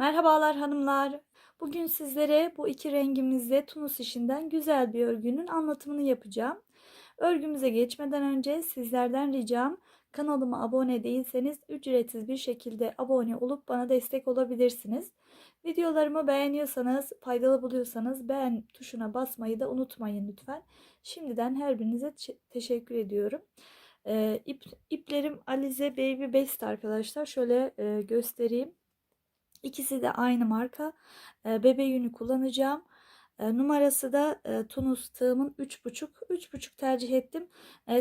Merhabalar hanımlar. Bugün sizlere bu iki rengimizde Tunus işinden güzel bir örgünün anlatımını yapacağım. Örgümüze geçmeden önce sizlerden ricam kanalıma abone değilseniz ücretsiz bir şekilde abone olup bana destek olabilirsiniz. Videolarımı beğeniyorsanız, faydalı buluyorsanız beğen tuşuna basmayı da unutmayın lütfen. Şimdiden her birinize teşekkür ediyorum. Ee, ip, iplerim Alize Baby Best arkadaşlar. Şöyle e, göstereyim. İkisi de aynı marka. Bebe yünü kullanacağım. Numarası da Tunus tığımın 3.5. 3.5 tercih ettim.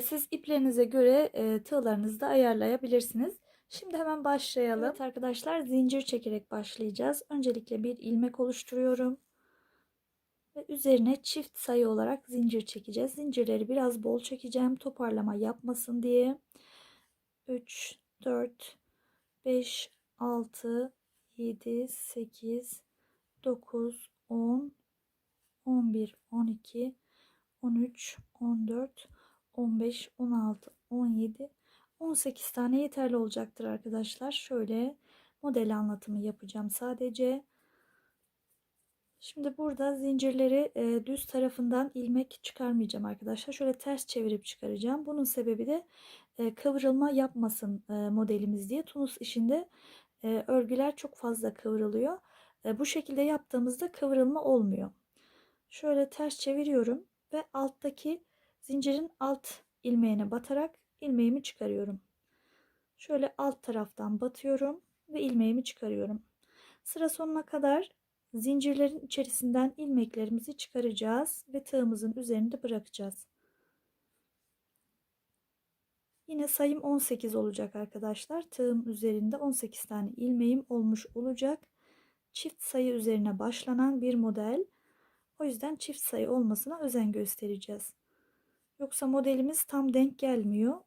Siz iplerinize göre e, tığlarınızı da ayarlayabilirsiniz. Şimdi hemen başlayalım. Evet arkadaşlar zincir çekerek başlayacağız. Öncelikle bir ilmek oluşturuyorum. Ve üzerine çift sayı olarak zincir çekeceğiz. Zincirleri biraz bol çekeceğim. Toparlama yapmasın diye. 3, 4, 5, 6, 7, 8, 9, 10, 11, 12, 13, 14, 15, 16, 17, 18 tane yeterli olacaktır arkadaşlar. Şöyle model anlatımı yapacağım sadece. Şimdi burada zincirleri e, düz tarafından ilmek çıkarmayacağım arkadaşlar. Şöyle ters çevirip çıkaracağım. Bunun sebebi de e, kıvrılma yapmasın e, modelimiz diye. Tunus işinde e, örgüler çok fazla kıvrılıyor. E, bu şekilde yaptığımızda kıvrılma olmuyor. Şöyle ters çeviriyorum ve alttaki zincirin alt ilmeğine batarak ilmeğimi çıkarıyorum. Şöyle alt taraftan batıyorum ve ilmeğimi çıkarıyorum. Sıra sonuna kadar zincirlerin içerisinden ilmeklerimizi çıkaracağız ve tığımızın üzerinde bırakacağız. Yine sayım 18 olacak arkadaşlar. Tığım üzerinde 18 tane ilmeğim olmuş olacak. Çift sayı üzerine başlanan bir model. O yüzden çift sayı olmasına özen göstereceğiz. Yoksa modelimiz tam denk gelmiyor.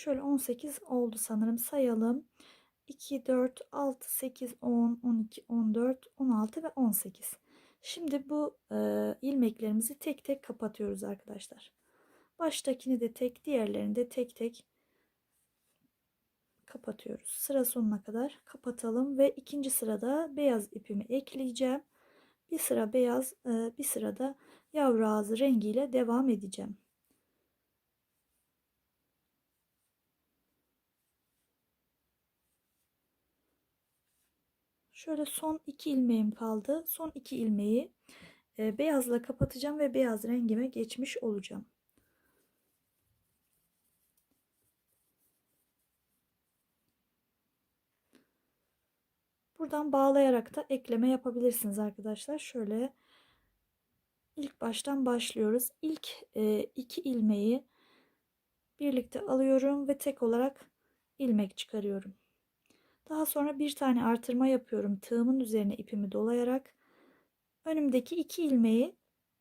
Şöyle 18 oldu sanırım sayalım. 2, 4, 6, 8, 10, 12, 14, 16 ve 18. Şimdi bu e, ilmeklerimizi tek tek kapatıyoruz arkadaşlar. Baştakini de tek, diğerlerini de tek tek kapatıyoruz. Sıra sonuna kadar kapatalım ve ikinci sırada beyaz ipimi ekleyeceğim. Bir sıra beyaz, e, bir sırada yavru ağzı rengiyle devam edeceğim. Şöyle son iki ilmeğim kaldı. Son iki ilmeği e, beyazla kapatacağım ve beyaz rengime geçmiş olacağım. Buradan bağlayarak da ekleme yapabilirsiniz arkadaşlar. Şöyle ilk baştan başlıyoruz. İlk e, iki ilmeği birlikte alıyorum ve tek olarak ilmek çıkarıyorum. Daha sonra bir tane artırma yapıyorum. Tığımın üzerine ipimi dolayarak önümdeki iki ilmeği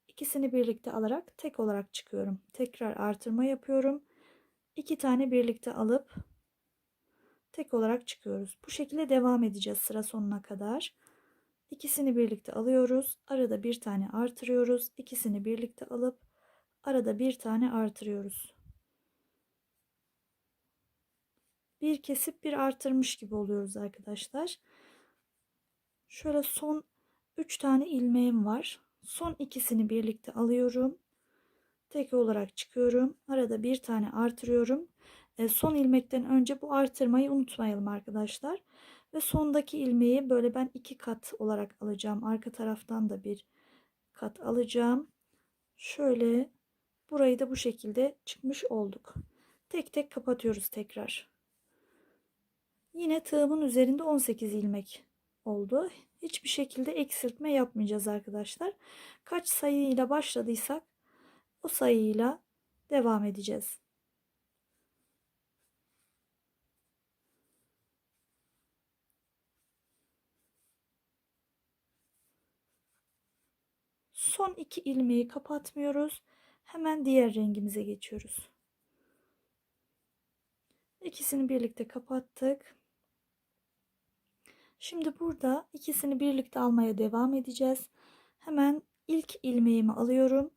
ikisini birlikte alarak tek olarak çıkıyorum. Tekrar artırma yapıyorum. İki tane birlikte alıp tek olarak çıkıyoruz. Bu şekilde devam edeceğiz sıra sonuna kadar. İkisini birlikte alıyoruz. Arada bir tane artırıyoruz. İkisini birlikte alıp arada bir tane artırıyoruz. Bir kesip bir artırmış gibi oluyoruz arkadaşlar. Şöyle son 3 tane ilmeğim var. Son ikisini birlikte alıyorum. Tek olarak çıkıyorum. Arada bir tane artırıyorum. E, son ilmekten önce bu artırmayı unutmayalım arkadaşlar. Ve sondaki ilmeği böyle ben iki kat olarak alacağım. Arka taraftan da bir kat alacağım. Şöyle burayı da bu şekilde çıkmış olduk. Tek tek kapatıyoruz tekrar. Yine tığımın üzerinde 18 ilmek oldu. Hiçbir şekilde eksiltme yapmayacağız arkadaşlar. Kaç sayıyla başladıysak o sayıyla devam edeceğiz. Son iki ilmeği kapatmıyoruz. Hemen diğer rengimize geçiyoruz. İkisini birlikte kapattık. Şimdi burada ikisini birlikte almaya devam edeceğiz. Hemen ilk ilmeğimi alıyorum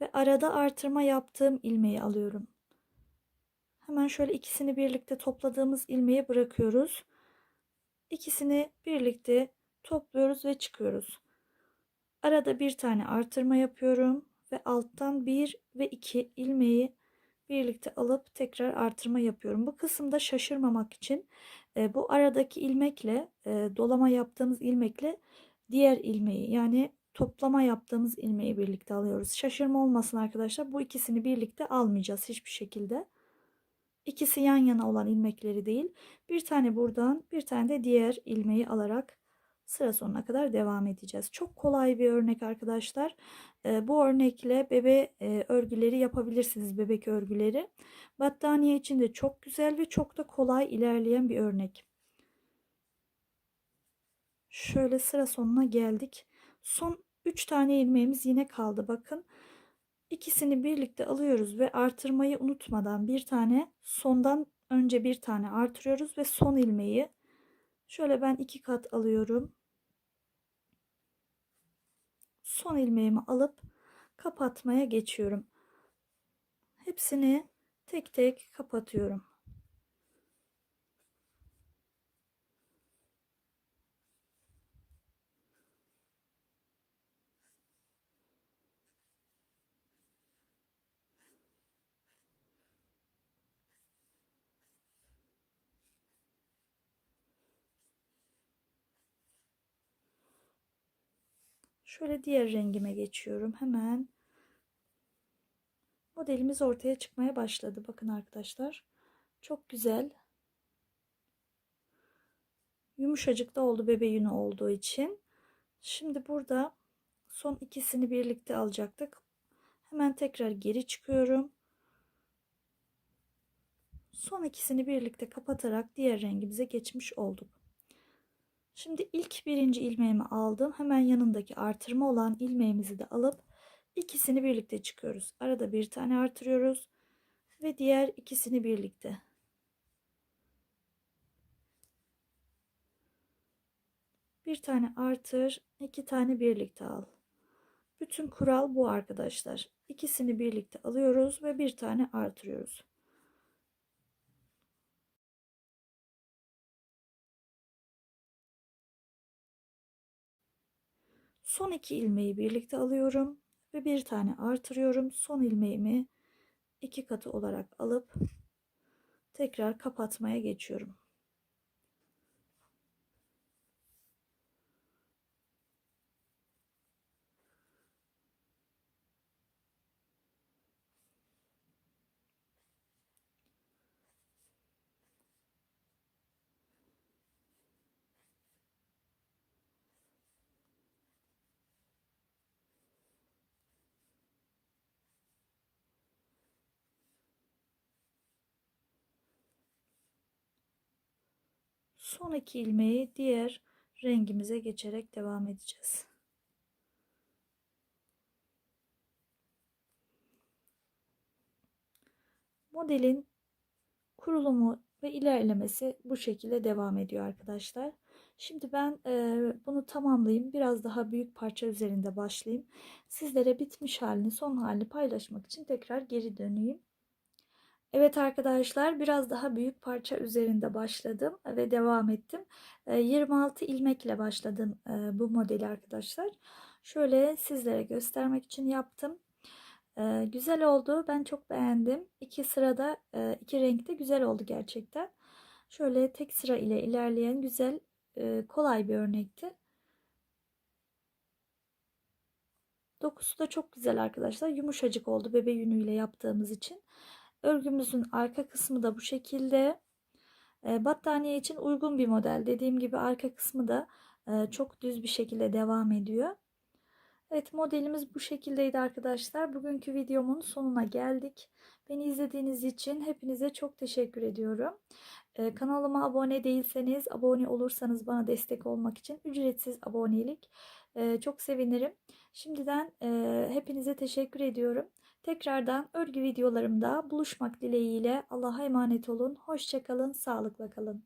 ve arada artırma yaptığım ilmeği alıyorum. Hemen şöyle ikisini birlikte topladığımız ilmeği bırakıyoruz. İkisini birlikte topluyoruz ve çıkıyoruz. Arada bir tane artırma yapıyorum ve alttan bir ve iki ilmeği birlikte alıp tekrar artırma yapıyorum. Bu kısımda şaşırmamak için bu aradaki ilmekle dolama yaptığımız ilmekle diğer ilmeği yani toplama yaptığımız ilmeği birlikte alıyoruz. Şaşırma olmasın arkadaşlar. Bu ikisini birlikte almayacağız hiçbir şekilde. İkisi yan yana olan ilmekleri değil. Bir tane buradan bir tane de diğer ilmeği alarak sıra sonuna kadar devam edeceğiz. Çok kolay bir örnek arkadaşlar. Bu örnekle bebe örgüleri yapabilirsiniz. Bebek örgüleri. Battaniye için de çok güzel ve çok da kolay ilerleyen bir örnek. Şöyle sıra sonuna geldik. Son 3 tane ilmeğimiz yine kaldı. Bakın. İkisini birlikte alıyoruz ve artırmayı unutmadan bir tane sondan önce bir tane artırıyoruz ve son ilmeği şöyle ben iki kat alıyorum. Son ilmeğimi alıp kapatmaya geçiyorum. Hepsini tek tek kapatıyorum. Şöyle diğer rengime geçiyorum. Hemen modelimiz ortaya çıkmaya başladı. Bakın arkadaşlar. Çok güzel. Yumuşacık da oldu bebe yünü olduğu için. Şimdi burada son ikisini birlikte alacaktık. Hemen tekrar geri çıkıyorum. Son ikisini birlikte kapatarak diğer rengimize geçmiş olduk. Şimdi ilk birinci ilmeğimi aldım. Hemen yanındaki artırma olan ilmeğimizi de alıp ikisini birlikte çıkıyoruz. Arada bir tane artırıyoruz ve diğer ikisini birlikte. Bir tane artır, iki tane birlikte al. Bütün kural bu arkadaşlar. İkisini birlikte alıyoruz ve bir tane artırıyoruz. Son iki ilmeği birlikte alıyorum ve bir tane artırıyorum. Son ilmeğimi iki katı olarak alıp tekrar kapatmaya geçiyorum. Son iki ilmeği diğer rengimize geçerek devam edeceğiz. Modelin kurulumu ve ilerlemesi bu şekilde devam ediyor arkadaşlar. Şimdi ben e, bunu tamamlayayım. Biraz daha büyük parça üzerinde başlayayım. Sizlere bitmiş halini, son halini paylaşmak için tekrar geri döneyim. Evet arkadaşlar biraz daha büyük parça üzerinde başladım ve devam ettim. 26 ilmekle başladım bu modeli arkadaşlar. Şöyle sizlere göstermek için yaptım. Güzel oldu. Ben çok beğendim. İki sırada iki renkte güzel oldu gerçekten. Şöyle tek sıra ile ilerleyen güzel kolay bir örnekti. Dokusu da çok güzel arkadaşlar. Yumuşacık oldu bebe yünüyle yaptığımız için. Örgümüzün arka kısmı da bu şekilde. E, battaniye için uygun bir model. Dediğim gibi arka kısmı da e, çok düz bir şekilde devam ediyor. Evet modelimiz bu şekildeydi arkadaşlar. Bugünkü videomun sonuna geldik. Beni izlediğiniz için hepinize çok teşekkür ediyorum. Ee, kanalıma abone değilseniz abone olursanız bana destek olmak için ücretsiz abonelik ee, çok sevinirim. Şimdiden e, hepinize teşekkür ediyorum. Tekrardan örgü videolarımda buluşmak dileğiyle Allah'a emanet olun. Hoşçakalın, sağlıkla kalın.